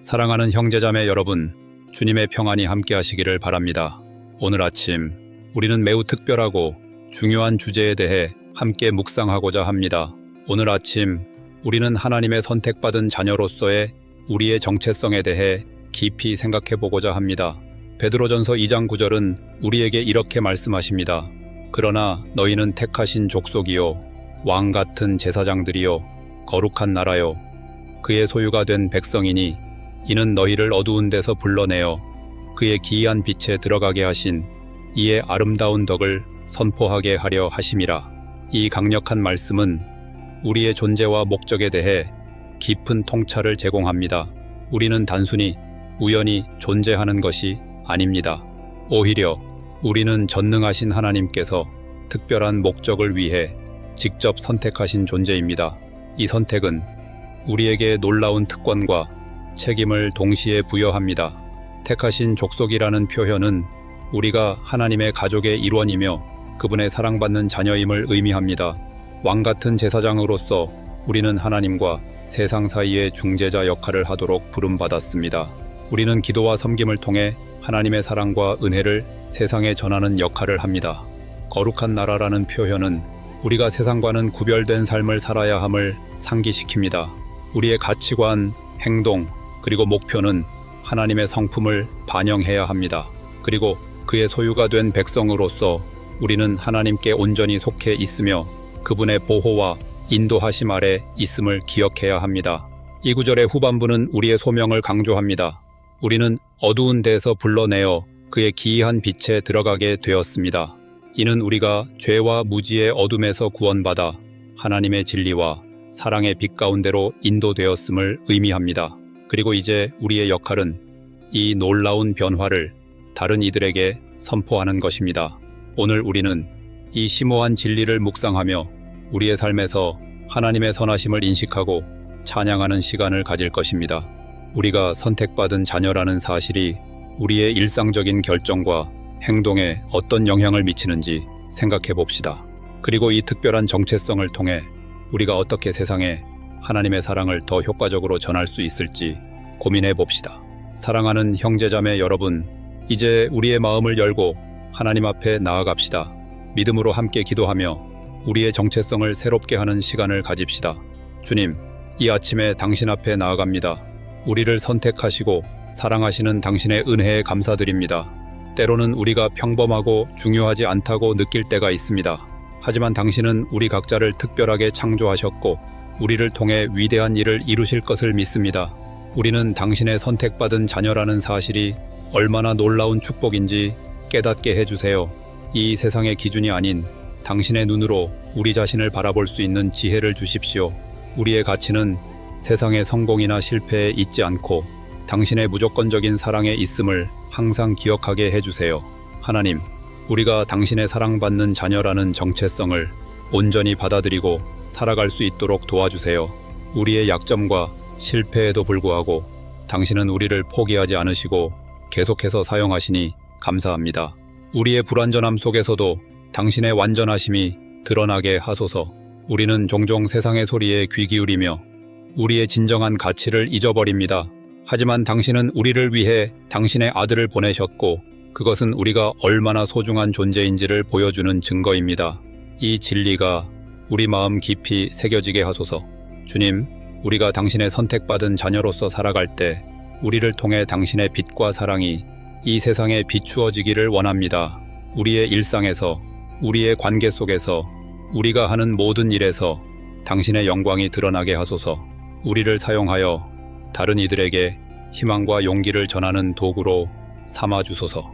사랑하는 형제자매 여러분, 주님의 평안이 함께 하시기를 바랍니다. 오늘 아침 우리는 매우 특별하고 중요한 주제에 대해 함께 묵상하고자 합니다. 오늘 아침 우리는 하나님의 선택받은 자녀로서의 우리의 정체성에 대해 깊이 생각해 보고자 합니다. 베드로전서 2장 9절은 우리에게 이렇게 말씀하십니다. 그러나 너희는 택하신 족속이요 왕 같은 제사장들이요 거룩한 나라요 그의 소유가 된 백성이니 이는 너희를 어두운 데서 불러내어 그의 기이한 빛에 들어가게 하신 이의 아름다운 덕을 선포하게 하려 하심이라. 이 강력한 말씀은 우리의 존재와 목적에 대해 깊은 통찰을 제공합니다. 우리는 단순히 우연히 존재하는 것이 아닙니다. 오히려 우리는 전능하신 하나님께서 특별한 목적을 위해 직접 선택하신 존재입니다. 이 선택은 우리에게 놀라운 특권과 책임을 동시에 부여합니다. 택하신 족속이라는 표현은 우리가 하나님의 가족의 일원이며 그분의 사랑받는 자녀임을 의미합니다. 왕 같은 제사장으로서 우리는 하나님과 세상 사이의 중재자 역할을 하도록 부름받았습니다. 우리는 기도와 섬김을 통해 하나님의 사랑과 은혜를 세상에 전하는 역할을 합니다. 거룩한 나라라는 표현은 우리가 세상과는 구별된 삶을 살아야 함을 상기시킵니다. 우리의 가치관, 행동, 그리고 목표는 하나님의 성품을 반영해야 합니다. 그리고 그의 소유가 된 백성으로서 우리는 하나님께 온전히 속해 있으며 그분의 보호와 인도하심 아래 있음을 기억해야 합니다. 이 구절의 후반부는 우리의 소명을 강조합니다. 우리는 어두운 데서 불러내어 그의 기이한 빛에 들어가게 되었습니다. 이는 우리가 죄와 무지의 어둠에서 구원받아 하나님의 진리와 사랑의 빛 가운데로 인도되었음을 의미합니다. 그리고 이제 우리의 역할은 이 놀라운 변화를 다른 이들에게 선포하는 것입니다. 오늘 우리는 이 심오한 진리를 묵상하며 우리의 삶에서 하나님의 선하심을 인식하고 찬양하는 시간을 가질 것입니다. 우리가 선택받은 자녀라는 사실이 우리의 일상적인 결정과 행동에 어떤 영향을 미치는지 생각해 봅시다. 그리고 이 특별한 정체성을 통해 우리가 어떻게 세상에 하나님의 사랑을 더 효과적으로 전할 수 있을지 고민해 봅시다. 사랑하는 형제자매 여러분, 이제 우리의 마음을 열고 하나님 앞에 나아갑시다. 믿음으로 함께 기도하며 우리의 정체성을 새롭게 하는 시간을 가집시다. 주님, 이 아침에 당신 앞에 나아갑니다. 우리를 선택하시고 사랑하시는 당신의 은혜에 감사드립니다. 때로는 우리가 평범하고 중요하지 않다고 느낄 때가 있습니다. 하지만 당신은 우리 각자를 특별하게 창조하셨고 우리를 통해 위대한 일을 이루실 것을 믿습니다. 우리는 당신의 선택받은 자녀라는 사실이 얼마나 놀라운 축복인지 깨닫게 해주세요. 이 세상의 기준이 아닌 당신의 눈으로 우리 자신을 바라볼 수 있는 지혜를 주십시오. 우리의 가치는 세상의 성공이나 실패에 있지 않고 당신의 무조건적인 사랑에 있음을 항상 기억하게 해주세요. 하나님, 우리가 당신의 사랑받는 자녀라는 정체성을 온전히 받아들이고 살아갈 수 있도록 도와주세요. 우리의 약점과 실패에도 불구하고 당신은 우리를 포기하지 않으시고 계속해서 사용하시니 감사합니다. 우리의 불완전함 속에서도 당신의 완전하심이 드러나게 하소서. 우리는 종종 세상의 소리에 귀 기울이며 우리의 진정한 가치를 잊어버립니다. 하지만 당신은 우리를 위해 당신의 아들을 보내셨고 그것은 우리가 얼마나 소중한 존재인지를 보여주는 증거입니다. 이 진리가 우리 마음 깊이 새겨지게 하소서. 주님, 우리가 당신의 선택받은 자녀로서 살아갈 때 우리를 통해 당신의 빛과 사랑이 이 세상에 비추어지기를 원합니다. 우리의 일상에서, 우리의 관계 속에서, 우리가 하는 모든 일에서 당신의 영광이 드러나게 하소서. 우리를 사용하여 다른 이들에게 희망과 용기를 전하는 도구로 삼아 주소서.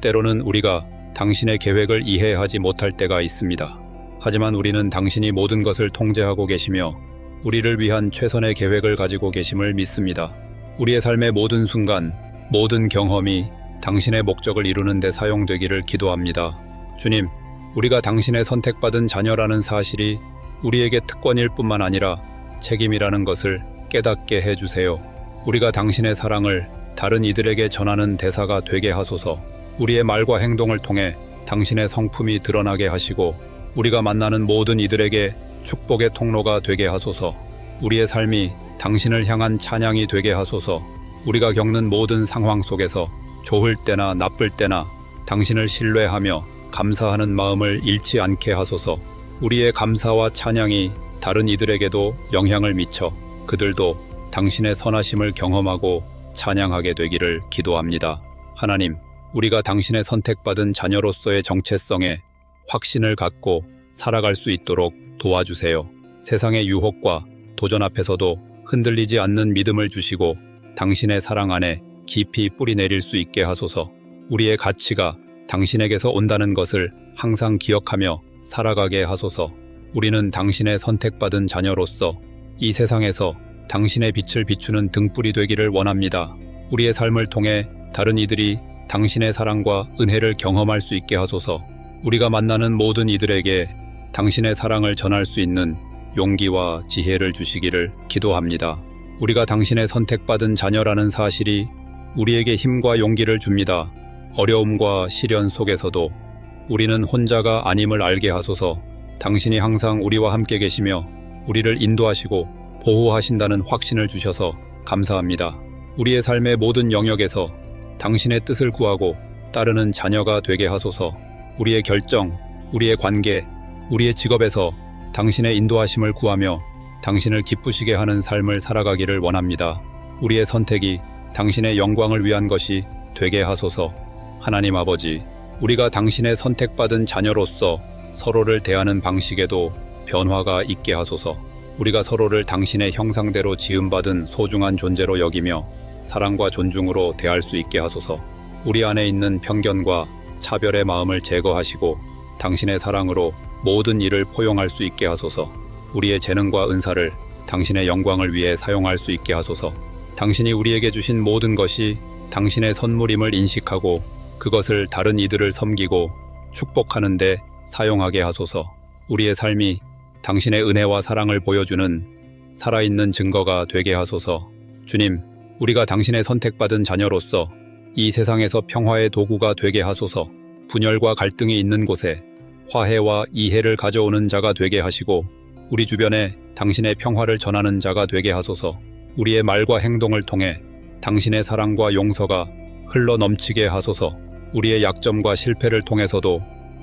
때로는 우리가 당신의 계획을 이해하지 못할 때가 있습니다. 하지만 우리는 당신이 모든 것을 통제하고 계시며 우리를 위한 최선의 계획을 가지고 계심을 믿습니다. 우리의 삶의 모든 순간, 모든 경험이 당신의 목적을 이루는 데 사용되기를 기도합니다. 주님, 우리가 당신의 선택받은 자녀라는 사실이 우리에게 특권일 뿐만 아니라 책임이라는 것을 깨닫게 해주세요. 우리가 당신의 사랑을 다른 이들에게 전하는 대사가 되게 하소서. 우리의 말과 행동을 통해 당신의 성품이 드러나게 하시고 우리가 만나는 모든 이들에게 축복의 통로가 되게 하소서. 우리의 삶이 당신을 향한 찬양이 되게 하소서. 우리가 겪는 모든 상황 속에서 좋을 때나 나쁠 때나 당신을 신뢰하며 감사하는 마음을 잃지 않게 하소서. 우리의 감사와 찬양이 다른 이들에게도 영향을 미쳐 그들도 당신의 선하심을 경험하고 찬양하게 되기를 기도합니다. 하나님, 우리가 당신의 선택받은 자녀로서의 정체성에 확신을 갖고 살아갈 수 있도록 도와주세요. 세상의 유혹과 도전 앞에서도 흔들리지 않는 믿음을 주시고 당신의 사랑 안에 깊이 뿌리 내릴 수 있게 하소서. 우리의 가치가 당신에게서 온다는 것을 항상 기억하며 살아가게 하소서. 우리는 당신의 선택받은 자녀로서 이 세상에서 당신의 빛을 비추는 등불이 되기를 원합니다. 우리의 삶을 통해 다른 이들이 당신의 사랑과 은혜를 경험할 수 있게 하소서. 우리가 만나는 모든 이들에게 당신의 사랑을 전할 수 있는 용기와 지혜를 주시기를 기도합니다. 우리가 당신의 선택받은 자녀라는 사실이 우리에게 힘과 용기를 줍니다. 어려움과 시련 속에서도 우리는 혼자가 아님을 알게 하소서 당신이 항상 우리와 함께 계시며 우리를 인도하시고 보호하신다는 확신을 주셔서 감사합니다. 우리의 삶의 모든 영역에서 당신의 뜻을 구하고 따르는 자녀가 되게 하소서 우리의 결정, 우리의 관계, 우리의 직업에서 당신의 인도하심을 구하며 당신을 기쁘시게 하는 삶을 살아가기를 원합니다. 우리의 선택이 당신의 영광을 위한 것이 되게 하소서. 하나님 아버지, 우리가 당신의 선택받은 자녀로서 서로를 대하는 방식에도 변화가 있게 하소서. 우리가 서로를 당신의 형상대로 지음받은 소중한 존재로 여기며 사랑과 존중으로 대할 수 있게 하소서. 우리 안에 있는 편견과 차별의 마음을 제거하시고 당신의 사랑으로 모든 일을 포용할 수 있게 하소서. 우리의 재능과 은사를 당신의 영광을 위해 사용할 수 있게 하소서. 당신이 우리에게 주신 모든 것이 당신의 선물임을 인식하고 그것을 다른 이들을 섬기고 축복하는데 사용하게 하소서. 우리의 삶이 당신의 은혜와 사랑을 보여주는 살아있는 증거가 되게 하소서. 주님, 우리가 당신의 선택받은 자녀로서 이 세상에서 평화의 도구가 되게 하소서. 분열과 갈등이 있는 곳에 화해와 이해를 가져오는 자가 되게 하시고 우리 주변에 당신의 평화를 전하는 자가 되게 하소서. 우리의 말과 행동을 통해 당신의 사랑과 용서가 흘러 넘치게 하소서. 우리의 약점과 실패를 통해서도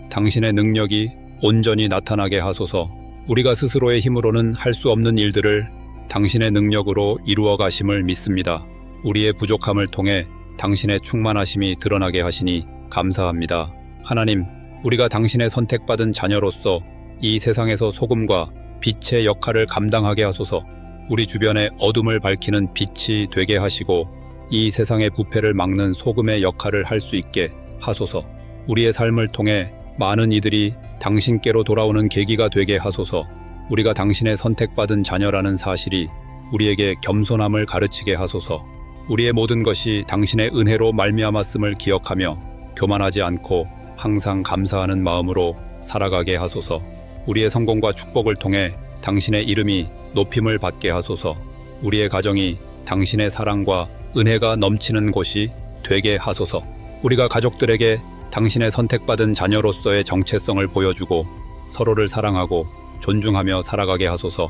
당신의 능력이 온전히 나타나게 하소서. 우리가 스스로의 힘으로는 할 수 없는 일들을 당신의 능력으로 이루어 가심을 믿습니다. 우리의 부족함을 통해 당신의 충만하심이 드러나게 하시니 감사합니다. 하나님, 우리가 당신의 선택받은 자녀로서 이 세상에서 소금과 빛의 역할을 감당하게 하소서. 우리 주변의 어둠을 밝히는 빛이 되게 하시고 이 세상의 부패를 막는 소금의 역할을 할 수 있게 하소서. 우리의 삶을 통해 많은 이들이 당신께로 돌아오는 계기가 되게 하소서. 우리가 당신의 선택받은 자녀라는 사실이 우리에게 겸손함을 가르치게 하소서. 우리의 모든 것이 당신의 은혜로 말미암았음을 기억하며 교만하지 않고 항상 감사하는 마음으로 살아가게 하소서. 우리의 성공과 축복을 통해 당신의 이름이 높임을 받게 하소서. 우리의 가정이 당신의 사랑과 은혜가 넘치는 곳이 되게 하소서. 우리가 가족들에게 당신의 선택받은 자녀로서의 정체성을 보여주고 서로를 사랑하고 존중하며 살아가게 하소서.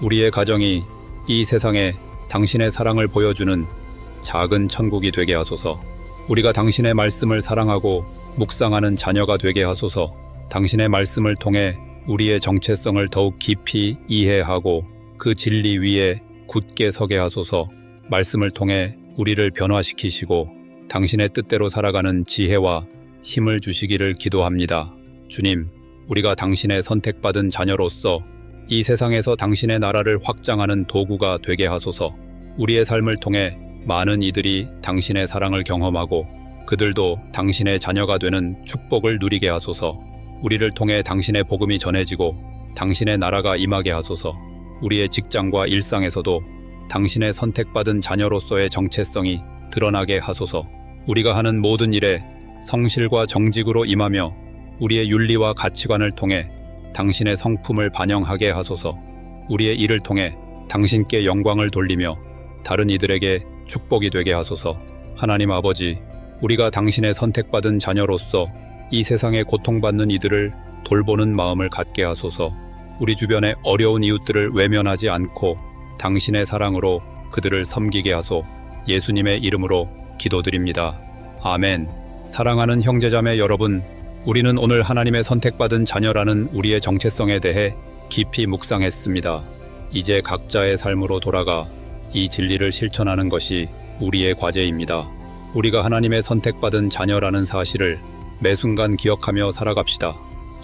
우리의 가정이 이 세상에 당신의 사랑을 보여주는 작은 천국이 되게 하소서. 우리가 당신의 말씀을 사랑하고 묵상하는 자녀가 되게 하소서. 당신의 말씀을 통해 우리의 정체성을 더욱 깊이 이해하고 그 진리 위에 굳게 서게 하소서. 말씀을 통해 우리를 변화시키시고 당신의 뜻대로 살아가는 지혜와 힘을 주시기를 기도합니다. 주님, 우리가 당신의 선택받은 자녀로서 이 세상에서 당신의 나라를 확장하는 도구가 되게 하소서. 우리의 삶을 통해 많은 이들이 당신의 사랑을 경험하고 그들도 당신의 자녀가 되는 축복을 누리게 하소서. 우리를 통해 당신의 복음이 전해지고 당신의 나라가 임하게 하소서. 우리의 직장과 일상에서도 당신의 선택받은 자녀로서의 정체성이 드러나게 하소서. 우리가 하는 모든 일에 성실과 정직으로 임하며 우리의 윤리와 가치관을 통해 당신의 성품을 반영하게 하소서. 우리의 일을 통해 당신께 영광을 돌리며 다른 이들에게 축복이 되게 하소서. 하나님 아버지, 우리가 당신의 선택받은 자녀로서 이 세상에 고통받는 이들을 돌보는 마음을 갖게 하소서. 우리 주변의 어려운 이웃들을 외면하지 않고 당신의 사랑으로 그들을 섬기게 하소. 예수님의 이름으로 기도드립니다. 아멘. 사랑하는 형제자매 여러분, 우리는 오늘 하나님의 선택받은 자녀라는 우리의 정체성에 대해 깊이 묵상했습니다. 이제 각자의 삶으로 돌아가 이 진리를 실천하는 것이 우리의 과제입니다. 우리가 하나님의 선택받은 자녀라는 사실을 매 순간 기억하며 살아갑시다.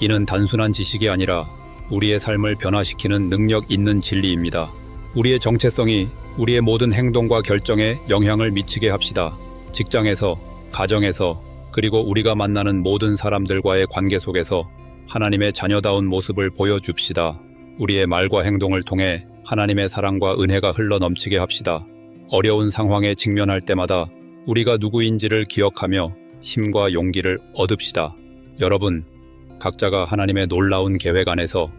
이는 단순한 지식이 아니라 우리의 삶을 변화시키는 능력 있는 진리입니다. 우리의 정체성이 우리의 모든 행동과 결정에 영향을 미치게 합시다. 직장에서, 가정에서, 그리고 우리가 만나는 모든 사람들과의 관계 속에서 하나님의 자녀다운 모습을 보여줍시다. 우리의 말과 행동을 통해 하나님의 사랑과 은혜가 흘러 넘치게 합시다. 어려운 상황에 직면할 때마다 우리가 누구인지를 기억하며 힘과 용기를 얻읍시다. 여러분, 각자가 하나님의 놀라운 계획 안에서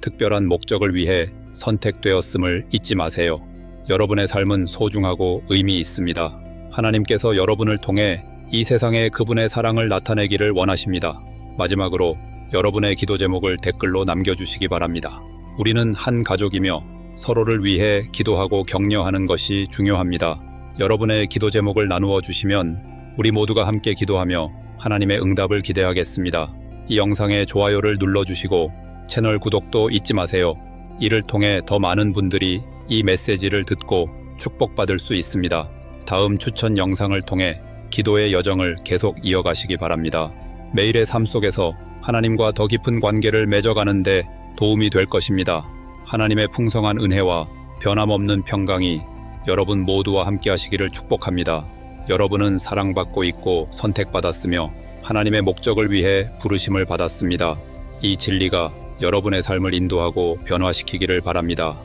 특별한 목적을 위해 선택되었음을 잊지 마세요. 여러분의 삶은 소중하고 의미 있습니다. 하나님께서 여러분을 통해 이 세상에 그분의 사랑을 나타내기를 원하십니다. 마지막으로 여러분의 기도 제목을 댓글로 남겨주시기 바랍니다. 우리는 한 가족이며 서로를 위해 기도하고 격려하는 것이 중요합니다. 여러분의 기도 제목을 나누어 주시면 우리 모두가 함께 기도하며 하나님의 응답을 기대하겠습니다. 이 영상에 좋아요를 눌러주시고 채널 구독도 잊지 마세요. 이를 통해 더 많은 분들이 이 메시지를 듣고 축복받을 수 있습니다. 다음 추천 영상을 통해 기도의 여정을 계속 이어가시기 바랍니다. 매일의 삶 속에서 하나님과 더 깊은 관계를 맺어가는데 도움이 될 것입니다. 하나님의 풍성한 은혜와 변함없는 평강이 여러분 모두와 함께 하시기를 축복합니다. 여러분은 사랑받고 있고 선택받았으며 하나님의 목적을 위해 부르심을 받았습니다. 이 진리가 여러분의 삶을 인도하고 변화시키기를 바랍니다.